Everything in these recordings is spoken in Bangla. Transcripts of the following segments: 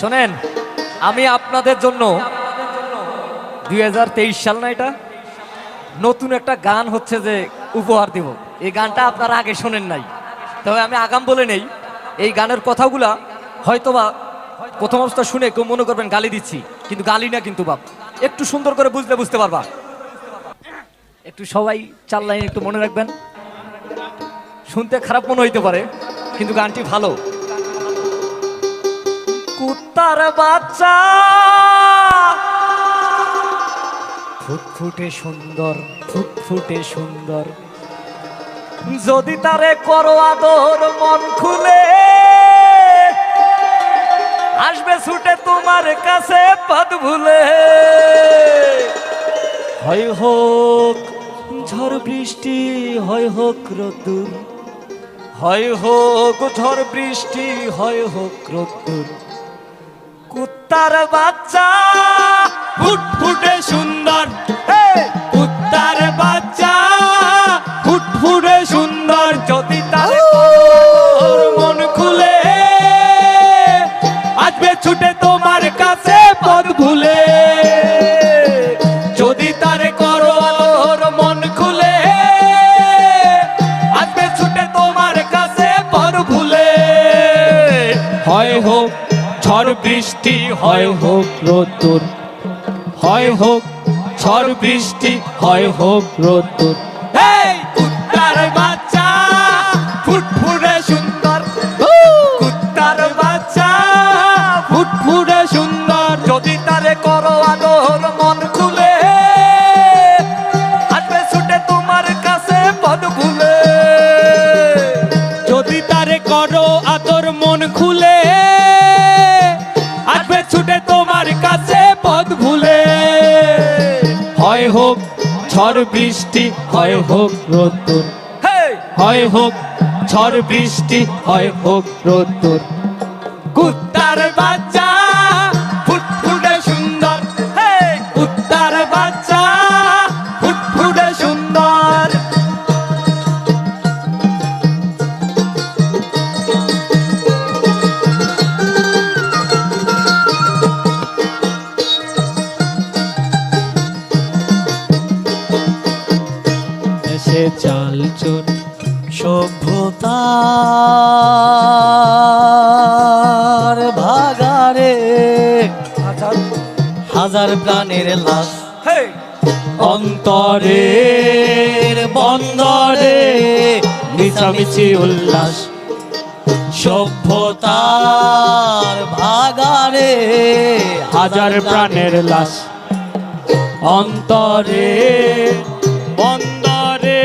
শোনেন, আমি আপনাদের জন্য দুই হাজার তেইশ সাল না এটা? নতুন একটা গান হচ্ছে যে উপহার দিব। এই গানটা আপনারা আগে শোনেন নাই। তবে আমি আগাম বলে নেই, এই গানের কথাগুলা হয়তোবা প্রথম অবস্থা শুনে কেউ মনে করবেন গালি দিচ্ছি, কিন্তু গালি না কিন্তু বাপ। একটু সুন্দর করে বুঝলে বুঝতে পারবা। একটু সবাই চার লাইন একটু মনে রাখবেন। শুনতে খারাপ মনে হইতে পারে, কিন্তু গানটি ভালো। কুত্তার বাচ্চা। ফুটফুটে সুন্দর ফুটফুটে সুন্দর। যদি তারে করো আদর, মন খুলে। আসবে ছুটে তোমার কাছে পদ ভুলে। হয় হোক ঝড় বৃষ্টি, হয় হোক রোদ্দুর। হয় হোক ঝড় বৃষ্টি, হয় হোক রোদ্দুর। কুত্তার বাচ্চা ফুটফুটে সুন্দর বৃষ্টি, হয় হোক রতুর হয় হোক ঝড় বৃষ্টি, হয় হোক রতুর সুন্দর। যদি তারে করো ঝড় বৃষ্টি হয় হোক রতুন হয় হোক ঝড় বৃষ্টি হয় হোক রতুন কুত্তার বাচ্চা সভ্যতার ভাগারে হাজার প্রাণের লাশ অন্তরের বন্দরে মিছামিছি উল্লাস। সভ্যতার ভাগারে হাজার প্রাণের লাশ। অন্তরে বন্দরে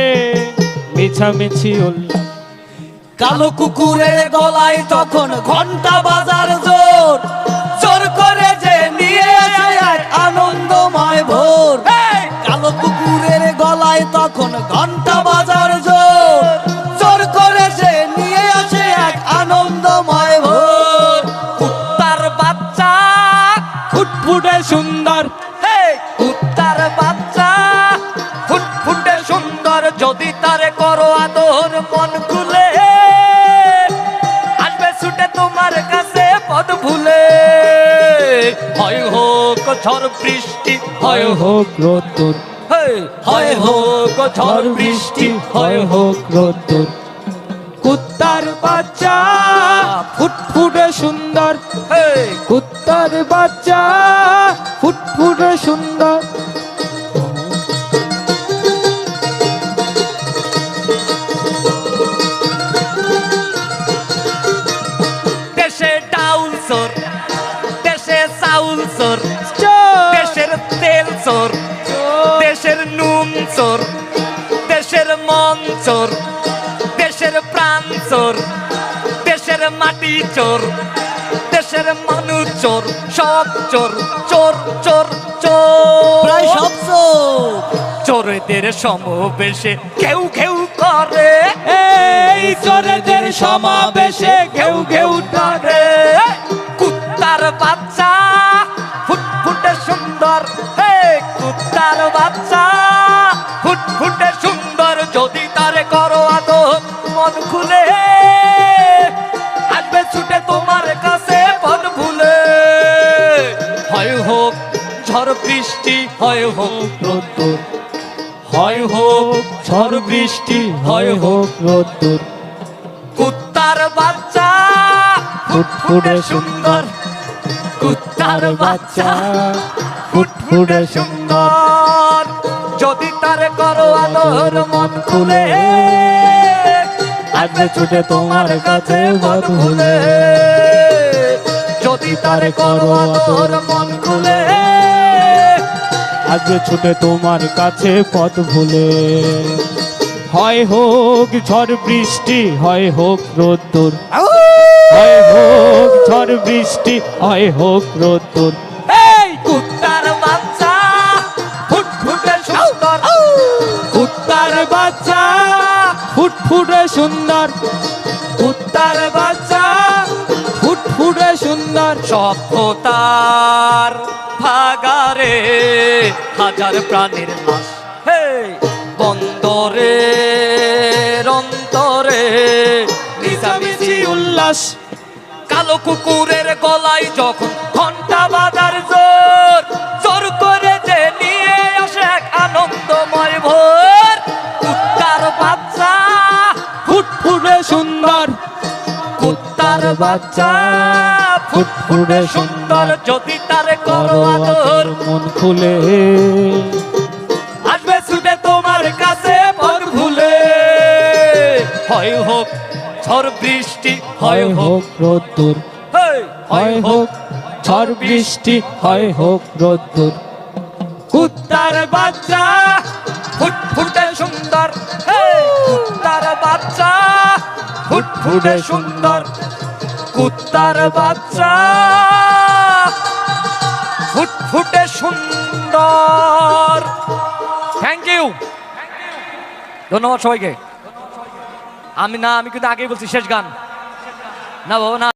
মিছামিছি উল্লাস। কালো কুকুরের গলায় তখন ঘণ্টা বাজার জোর। জোর করে যে নিয়ে আনন্দময় ভোর। কালো কুকুরের গলায় তখন ঘণ্টা বাজার জোর। জোর করে যে নিয়ে আসে এক আনন্দময় ভোর। কুত্তার বাচ্চা ফুটফুটে সুন্দর। কুত্তার বাচ্চা ফুটফুটে সুন্দর। যদি তারে করো আদর মন ঝড় বৃষ্টি হয় হোক রোদ্দুর। হয় হোক ঝড় বৃষ্টি হয় হোক রোদ্দুর। কুত্তার বাচ্চা ফুটফুটে সুন্দর। কুত্তার বাচ্চা ফুটফুটে সুন্দর। দেশে ডাউল চোর দেশে দেশের তেল চোর দেশের নুন চোর দেশের মন চোর দেশের প্রাণ চোর দেশের মাটি চোর দেশের মানুষ চোর সব চোর চোর চোর চোর। প্রায় সব চোর। চোরদের সমাবেশে কেউ কেউ করে। এই চোরেদের সমাবেশে ঘেউ ঘেউ করে। বাচ্চা। ফুটফুটে সুন্দর, যদি তারে করো আদো মন খুলে। আসবে ছুটে তোমার কাছে পদ ভুলে হয় হোক ঝড় বৃষ্টি, হয় হোক রোদ্দুর। হয় হোক ঝড় বৃষ্টি, হয় হোক রোদ্দুর। কুত্তার বাচ্চা ফুটফুটে সুন্দর। কুত্তা কুত্তার বাচ্চা ফুটফুটে সুন্দর। যদি তার করো আদর মন খুলে আসবে ছুটে তোমার কাছে পথ ভুলে যদি তার করো আদর মন খুলে। আসবে ছুটে তোমার কাছে পথ ভুলে। হয় হোক ঝড় বৃষ্টি হয় হোক রোদ্দুর। হয় হোক ঝড় বৃষ্টি হয় হোক রোদ্দুর এই কুত্তার বাচ্চা ফুটফুটে সুন্দর। কুত্তার বাচ্চা ফুটফুটে সুন্দর। কুত্তার বাচ্চা ফুটফুটে সুন্দর। সভ্যতার ভাগারে হাজার প্রাণীর হে বন্দরে উল্লাস কালো কুকুরের গলায় যখন ঘণ্টা বাজার জোর জোর করে যে নিয়ে আসে এক আনন্দময় ভোর। কুত্তার বাচ্চা ফুটফুটে সুন্দর। কুত্তার বাচ্চা ফুটফুটে সুন্দর। যদি তার করো আদর। মন খুলে। আসবে ছুটে তোমার কাছে পর ভুলে হয় হোক ঝড় বৃষ্টি হয় হোক রোদ্দুর। হয় হোক ঝড় বৃষ্টি হয় হোক রোদ্দুর। কুত্তার বাচ্চা ফুটফুটে সুন্দর। কুত্তার বাচ্চা ফুটফুটে সুন্দর। কুত্তার বাচ্চা ফুটফুটে সুন্দর। থ্যাংক ইউ ধন্যবাদ সবাইকে। আমি না আমি কিন্তু আগেই বলছি শেষ গান। না বাবা না।